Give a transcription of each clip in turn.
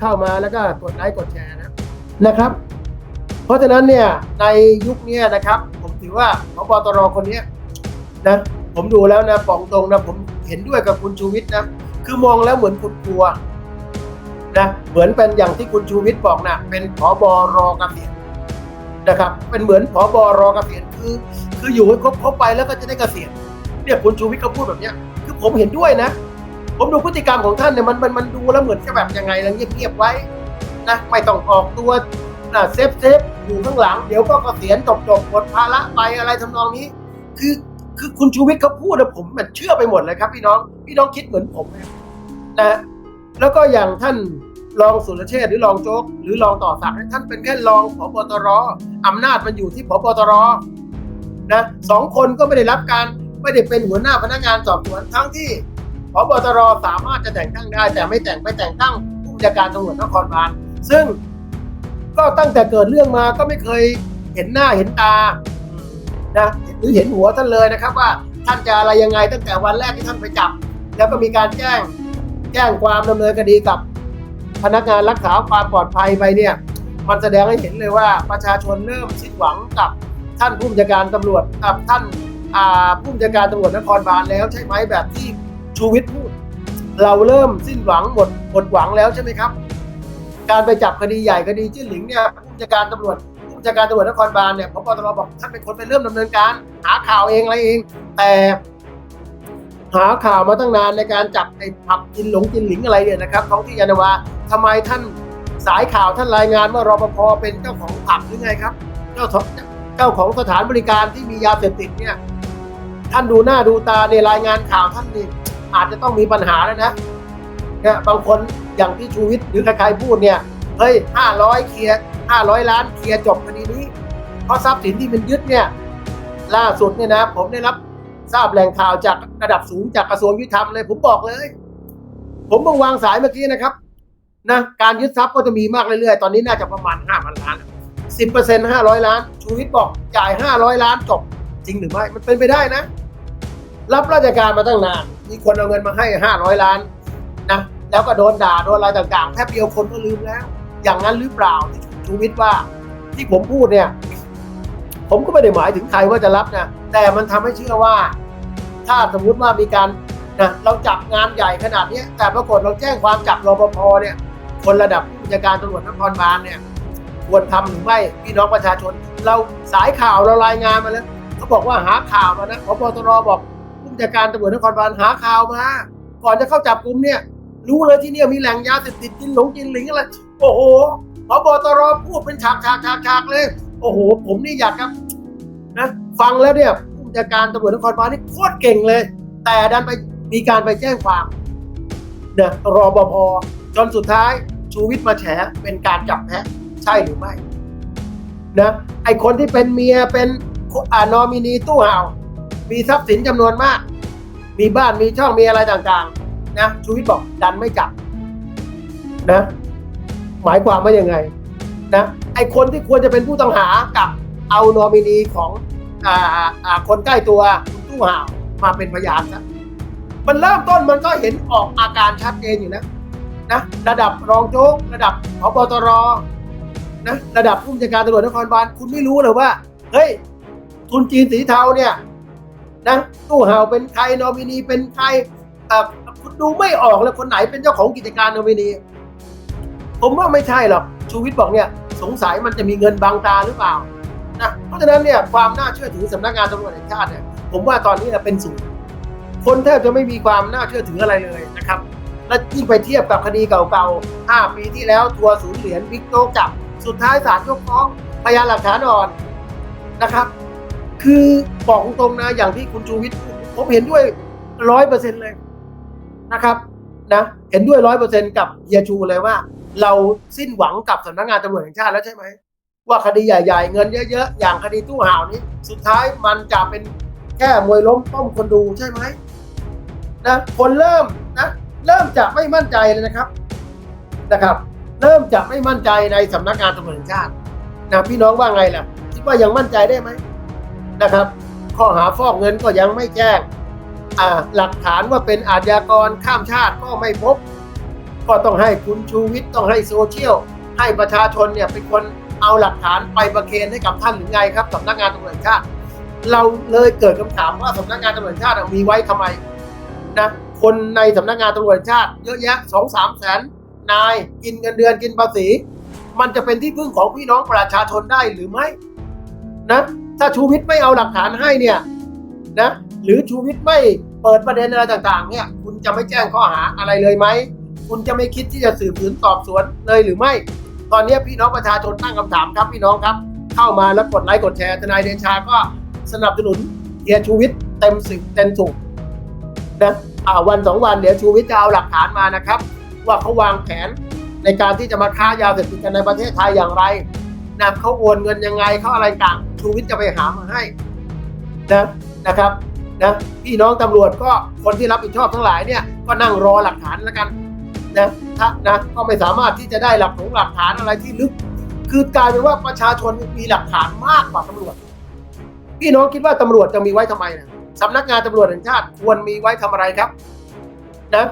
เข้ามาแล้วก็กดไลค์กดแชร์นะนะครับ เพราะฉะนั้นเนี่ยในยุคนี้นะครับ ผมถือว่าพบตรคนนี้นะผมดูแล้วนะบอกตรงนะผมเห็นด้วยกับคุณชูวิทย์นะคือมองแล้วเหมือนคุณกลัวนะเหมือนเป็นอย่างที่คุณชูวิทย์บอกนะเป็นผบรเกษียณนะครับ เป็นเหมือนผบรเกษียณคือ คืออยู่ให้ครบครบไปแล้วก็จะได้เกษียณเนี่ยคุณชูวิทย์เขาพูดแบบเนี้ยคือผมเห็นด้วยนะ ผมดูพฤติกรรมของท่านเนี่ยมันมันมันดูแล้วเหมือนจะแบบยังไงแล้วเงียบๆไว้นะไม่ต้องออกตัวนะเซฟเซฟอยู่ข้างหลัง เดี๋ยวก็เกษียณจบจบหมดภาระไปอะไรทำนองนี้ คือคือคุณชูวิทย์เขาพูดนะผมมันเชื่อไปหมดเลยครับ พี่น้องพี่น้องคิดเหมือนผมนะนะแล้วก็อย่างท่านรองสุรเชษหรือรองโจ๊กหรือรองต่อศักท่านเป็นแค่รองผบตรอำนาจมันอยู่ที่ผบตรนะสองคนก็ไม่ได้รับการไม่ได้เป็นหัวหน้าพนักงานสอบสวนทั้งที่ พบตรสามารถจะแต่งตั้งได้ แต่ไม่แต่งไม่แต่งตั้งผู้บัญชาการตำรวจนครบาลซึ่งก็ตั้งแต่เกิดเรื่องมาก็ไม่เคยเห็นหน้าเห็นตานะหรือเห็นหัวท่านเลยนะครับ ว่าท่านจะอะไรยังไงตั้งแต่วันแรกที่ท่านไปจับ แล้วก็มีการแจ้งแจ้งความดำเนินคดีกับ พนักงานรักษาความปลอดภัยไปเนี่ย มันแสดงให้เห็นเลยว่าประชาชนเริ่มสิ้นหวังกับท่านผู้บัญชาการตำรวจกับท่านผู้บัญชาการตำรวจนครบาลแล้วใช่ไหมแบบที่ ชูวิทย์พูด เราเริ่มสิ้นหวังหมดหมดหวังแล้วใช่ไหมครับ การไปจับคดีใหญ่คดีจิ้นหลิงเนี่ยผู้บัญชาการตำรวจผู้บัญชาการตำรวจนครบาลเนี่ยพบตรบอกท่านเป็นคนไปเริ่มดำเนินการ หาข่าวเองอะไรเอง แต่หาข่าวมาตั้งนานในการจับไอ้ผับกินหลงกินหลิงอะไรเนี่ยนะครับท้องที่ยานาวาทำไมท่านสายข่าวท่านรายงานว่ารปภเป็นเจ้าของผับหรือไงครับ เจ้าเจ้าของสถานบริการที่มียาเสพติดเนี่ย ท่านดูหน้าดูตาในรายงานข่าวท่านนี่ อาจจะต้องมีปัญหาแล้วนะเนี่ยบางคนอย่างที่ชูวิทย์หรือใครๆพูดเนี่ยเฮ้ยห้าร้อยเคลียร์ห้าร้อยล้านเคลียร์จบคดีนี้ เพราะทรัพย์สินที่มันยึดเนี่ยล่าสุดเนี่ยนะ ผมได้รับทราบแหล่งข่าวจากระดับสูงจากกระทรวงยุติธรรมเลย ผมบอกเลย ผมเพิ่งวางสายเมื่อกี้นะครับนะการยึดทรัพย์ก็จะมีมากเรื่อยๆ ตอนนี้น่าจะประมาณห้าพันล้านสิบเปอร์เซ็นต์ห้าร้อยล้าน ชูวิทย์บอกจ่ายห้าร้อยล้านจบจริงหรือไม่ มันเป็นไปได้นะ รับราชการมาตั้งนาน มีคนเอาเงินมาให้ห้าร้อยล้านนะแล้วก็โดนด่าโดนอะไรต่างๆแป๊บเดียวคนก็ลืมแล้ว อย่างนั้นหรือเปล่าที่ชูวิทย์ว่าที่ผมพูดเนี่ย ผมก็ไม่ได้หมายถึงใครว่าจะรับนะแต่มันทำให้เชื่อว่า ถ้าสมมุติว่ามีการนะเราจับงานใหญ่ขนาดนี้แต่ปรากฏเราแจ้งความจับรปภเนี่ยคนระดับผู้บัญชาการตำรวจนครบาลเนี่ยควรทำหรือไม่พี่น้องประชาชน เราสายข่าวเรารายงานมาแล้วเขาบอกว่าหาข่าวมานะพบตรบอก ผู้บัญชาการตำรวจนครบาลหาข่าวมา ก่อนจะเข้าจับกลุ่มเนี่ย รู้เลยที่เนี่ยมีแหล่งยาเสพติดกินหลงกินหลิงอะไร โอ้โหพบตรพูดเป็นฉากฉากฉากฉากเลย โอ้โห ผมนี่อยากครับนะฟังแล้วเนี่ยผู้บัญชาการตำรวจนครบาลนี่โคตรเก่งเลย แต่ดันไปมีการไปแจ้งความเนี่ยรบพจนสุดท้ายชูวิทย์มาแฉเป็นการจับแพะใช่หรือไม่นะไอคนที่เป็นเมียเป็นอานอมินีตู้ห่าว มีทรัพย์สินจำนวนมาก มีบ้านมีช่องมีอะไรต่างๆ นะชูวิทย์บอกดันไม่จับนะ หมายความว่ายังไง นะไอคนที่ควรจะเป็นผู้ต้องหากับเอานอมินีของอ่าอ่าคนใกล้ตัวคุณตู้ห่าวมาเป็นพยานนะมันเริ่มต้นมันก็เห็นออกอาการชัดเจนอยู่นะนะระดับรองโจ๊กระดับพบตรนะระดับผู้บัญชาการตำรวจนครบาลคุณไม่รู้เลยว่า เฮ้ยทุนจีนสีเทาเนี่ย นะตู้ห่าวเป็นใครนอมินีเป็นใครคุณดูไม่ออกเลยคนไหนเป็นเจ้าของกิจการนอมินี ผมว่าไม่ใช่หรอกชูวิทย์บอกเนี่ยสงสัยมันจะมีเงินบังตาหรือเปล่านะเพราะฉะนั้นเนี่ยความน่าเชื่อถือสำนักงานตำรวจแห่งชาติเนี่ยผมว่าตอนนี้เนี่ยเป็นศูนย์คนแทบจะไม่มีความน่าเชื่อถืออะไรเลยนะครับ และยิ่งไปเทียบกับคดีเก่าๆ 5 ปีที่แล้วทัวร์ศูนย์เหรียญบิ๊กโจ๊กจับ สุดท้ายศาลยกฟ้องพยานหลักฐานอ่อนนะครับ คือบอกตรงๆนะอย่างที่คุณชูวิทย์ผมเห็นด้วยร้อยเปอร์เซ็นต์เลยนะครับนะเห็นด้วยร้อยเปอร์เซ็นต์กับเฮียชูเลยว่า เราสิ้นหวังกับสำนักงานตำรวจแห่งชาติแล้วใช่ไหมว่าคดีใหญ่ ๆ เงินเยอะๆ อย่างคดีตู้ห่าวนี้ สุดท้ายมันจะเป็นแค่มวยล้มต้มคนดูใช่ไหมนะคนเริ่มนะเริ่มจะไม่มั่นใจเลยนะครับนะครับ เริ่มจะไม่มั่นใจในสำนักงานตำรวจแห่งชาตินะพี่น้องว่าไงล่ะคิดว่ายังมั่นใจได้ไหม นะครับ ข้อหาฟอกเงินก็ยังไม่แจ้งหลักฐานว่าเป็นอาชญากรข้ามชาติก็ไม่พบ ก็ต้องให้คุณชูวิทย์ต้องให้โซเชียล ให้ประชาชนเนี่ยเป็นคนเอาหลักฐานไปประเคนให้กับท่านหรือไงครับสำนักงานตำรวจชาติ เราเลยเกิดคำถามว่าสำนักงานตำรวจชาติมีไว้ทำไมนะคนในสำนักงานตำรวจชาติ เยอะแยะสองสามแสนนายกินเงินเดือนกินภาษี มันจะเป็นที่พึ่งของพี่น้องประชาชนได้หรือไม่นะ ถ้าชูวิทย์ไม่เอาหลักฐานให้เนี่ยนะหรือชูวิทย์ไม่เปิดประเด็นอะไรต่างๆ เนี่ยคุณจะไม่แจ้งข้อหาอะไรเลยไหมคุณจะไม่คิดที่จะสืบสวนสอบสวนเลยหรือไม่ ตอนนี้พี่น้องประชาชนตั้งคำถามครับพี่น้องครับ เข้ามาแล้วกดไลค์กดแชร์ทนายเดชาก็สนับสนุนเฮียชูวิทย์เต็มสิบเต็มสุกนะอ่าวันสองวันเดี๋ยวชูวิทย์จะเอาหลักฐานมานะครับ ว่าเขาวางแผนในการที่จะมาค้ายาเสพติดกันในประเทศไทยอย่างไร นะเขาโอนเงินยังไงเขาอะไรต่างชูวิทย์จะไปหามาให้นะนะครับนะพี่น้องตำรวจก็คนที่รับผิดชอบทั้งหลายเนี่ยก็นั่งรอหลักฐานแล้วกันนะถ้านะก็ไม่สามารถที่จะได้หลักของหลักฐานอะไรที่ลึก คือกลายเป็นว่าประชาชนมีหลักฐานมากกว่าตำรวจ พี่น้องคิดว่าตำรวจจะมีไว้ทำไมนะสำนักงานตำรวจแห่งชาติควรมีไว้ทำอะไรครับนะ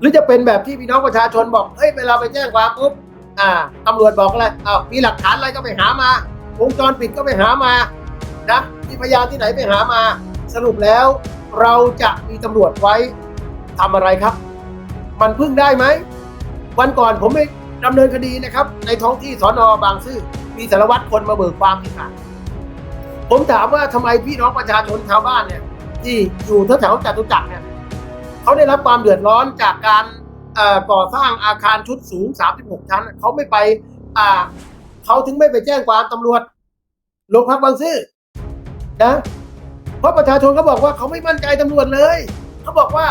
หรือจะเป็นแบบที่พี่น้องประชาชนบอกเฮ้ยเวลาไปแจ้งความปุ๊บ อ่าตำรวจบอกอะไรอ้าวมีหลักฐานอะไรก็ไปหามาวงจรปิดก็ไปหามานะมีพยานที่ไหนไปหามา สรุปแล้ว เราจะมีตำรวจไว้ทำอะไรครับ มันพึ่งได้ไหมวันก่อนผมไปดำเนินคดีนะครับ ในท้องที่สอนอบางซื่อมีสารวัตรคนมาเบิกความที่ขาผมถามว่าทำไมพี่น้องประชาชนชาวบ้านเนี่ย ที่อยู่แถวๆจตุจักรเนี่ยเขาได้รับความเดือดร้อนจากการ ก่อสร้างอาคารชุดสูง 36 ชั้นเขาไม่ไปอ่าเขาถึงไม่ไปแจ้งความตำรวจโรงพักบางซื่อนะเพราะประชาชนเขาบอกว่าเขาไม่มั่นใจตำรวจเลยเขาบอกว่า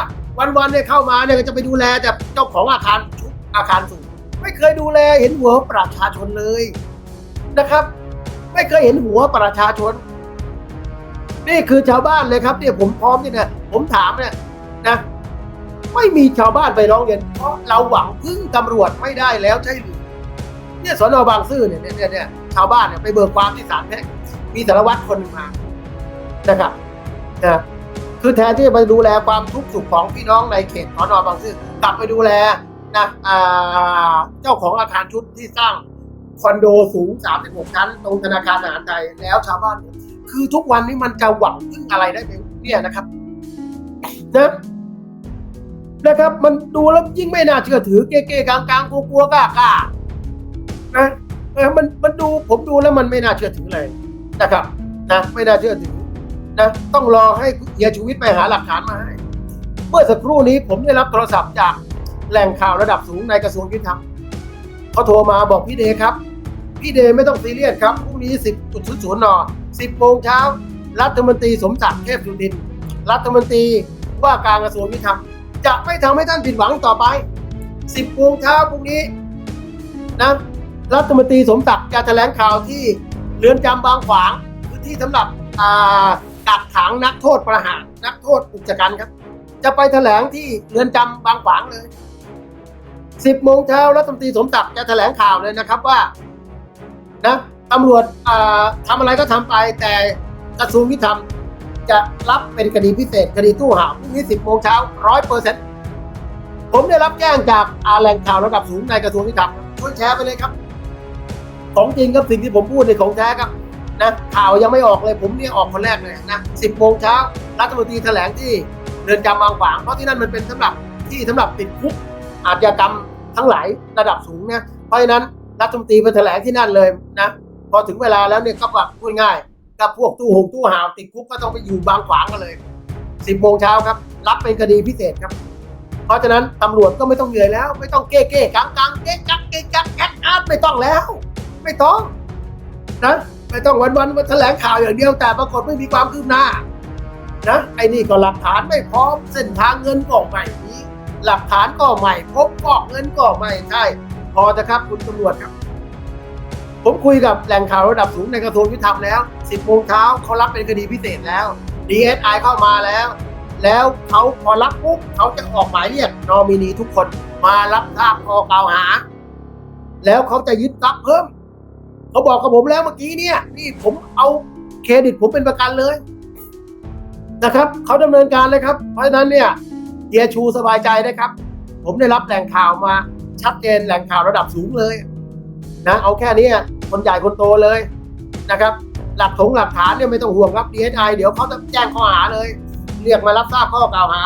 วันๆเนี่ยเข้ามาเนี่ยก็จะไปดูแลแต่เจ้าของอาคารชุดอาคารสูง ไม่เคยดูแลเห็นหัวประชาชนเลยนะครับ ไม่เคยเห็นหัวประชาชน นี่คือชาวบ้านเลยครับเนี่ยผมพร้อมเนี่ยผมถามเนี่ยนะ ไม่มีชาวบ้านไปร้องเรียน เพราะเราหวังพึ่งตำรวจไม่ได้แล้วใช่หรือเนี่ยสนอบางซื่อเนี่ยเนี่ยเนี่ยชาวบ้านเนี่ยไปเบิกความที่ศาลแพ่งมีสารวัตรคนหนึ่งมานะครับนะคือแทนที่จะไปดูแลความทุกข์สุขของพี่น้องในเขตสนอบางซื่อกลับไปดูแลนะอ่าเจ้าของอาคารชุดที่สร้างคอนโดสูง 36 ชั้น ตรงธนาคารทหารไทยแล้วชาวบ้าน คือทุกวันนี้มันจะหวังพึ่งอะไรได้ไหมเนี่ยนะครับนะ นะครับ มันดูแล้วยิ่งไม่น่าเชื่อถือเก๊ๆกลางๆกลัวๆกล้าๆนะมันมันดูผมดูแล้วมันไม่น่าเชื่อถือเลยนะครับนะไม่น่าเชื่อถือนะต้องรอให้เฮียชูวิทย์ไปหาหลักฐานมาให้เมื่อสักครู่นี้ผมได้รับโทรศัพท์จากแหล่งข่าวระดับสูงในกระทรวงยุติธรรมเขาโทรมาบอกพี่เดครับ พี่เดไม่ต้องซีเรียสครับพรุ่งนี้ 10.00น10โมงเช้ารัฐมนตรีสมศักดิ์เทพสุทิน รัฐมนตรีว่าการกระทรวงยุติธรรม จะไม่ทำให้ท่านผิดหวังต่อไป 10โมงเช้าพรุ่งนี้นะรัฐมนตรีสมศักดิ์จะแถลงข่าวที่เรือนจำบางขวางพื้นที่สำหรับอ่ากักขังนักโทษประหารนักโทษอุกชกันครับ จะไปแถลงที่เรือนจำบางขวางเลยสิบโมงเช้ารัฐมนตรีสมศักดิ์จะแถลงข่าวเลยนะครับว่านะตำรวจทำอะไรก็ทำไปแต่กระทรวงยุติธรรม จะรับเป็นคดีพิเศษคดีตู้ห่าวพรุ่งนี้สิบโมงเช้าร้อยเปอร์เซ็นต์ผมได้รับแจ้งจากอาแหล่งข่าวระดับสูงในกระทรวงยุติธรรมช่วยแชร์ไปเลยครับ ของจริงครับสิ่งที่ผมพูดในของแท้ครับนะข่าวยังไม่ออกเลยผมเนี่ยออกคนแรกเลยนะสิบโมงเช้ารัฐมนตรีแถลงที่เรือนจำบางขวางเพราะที่นั่นมันเป็นสำหรับที่สำหรับติดคุกอาชญากรรมทั้งหลายระดับสูงเนี่ยเพราะฉะนั้นรัฐมนตรีไปแถลงที่นั่นเลยนะพอถึงเวลาแล้วเนี่ยก็แบบพูดง่าย กับพวกตู้หงตู้หาวติดคุกก็ต้องไปอยู่บางขวางกันเลยสิบโมงเช้าครับ รับเป็นคดีพิเศษครับ เพราะฉะนั้นตำรวจก็ไม่ต้องเหนื่อยแล้ว ไม่ต้องเก้เก้กังกังเก๊กักเก๊กักแอดอาร์ตไม่ต้องแล้ว ไม่ต้องนะไม่ต้องวันวันมาแถลงข่าวอย่างเดียวแต่ปรากฏไม่มีความคืบหน้านะไอ้นี่ก็หลักฐานไม่พร้อมเส้นทางเงินก็ไม่มีหลักฐานก็ใหม่พบฟอกเงินก็ไม่ใช่ พอจะครับคุณตำรวจครับ ผมคุยกับแหล่งข่าวระดับสูงในกระทรวงยุติธรรมแล้ว 10โมงเช้าเขารับเป็นคดีพิเศษแล้ว DSI เข้ามาแล้ว แล้วเขาพอรับปุ๊บเขาจะออกหมายเรียกนอมินีทุกคนมารับทราบข้อกล่าวหา แล้วเขาจะยึดทรัพย์เพิ่มเขาบอกกับผมแล้วเมื่อกี้เนี่ยนี่ผมเอาเครดิตผมเป็นประกันเลยนะครับเขาดำเนินการเลยครับ เพราะฉะนั้นเนี่ยเฮียชูสบายใจได้ครับ ผมได้รับแหล่งข่าวมาชัดเจนแหล่งข่าวระดับสูงเลยนะเอาแค่นี้ คนใหญ่คนโตเลยนะครับ หลักถงหลักฐานเนี่ยไม่ต้องห่วงครับ DSI เดี๋ยวเขาจะแจ้งข้อหาเลย เรียกมารับทราบข้อกล่าวหา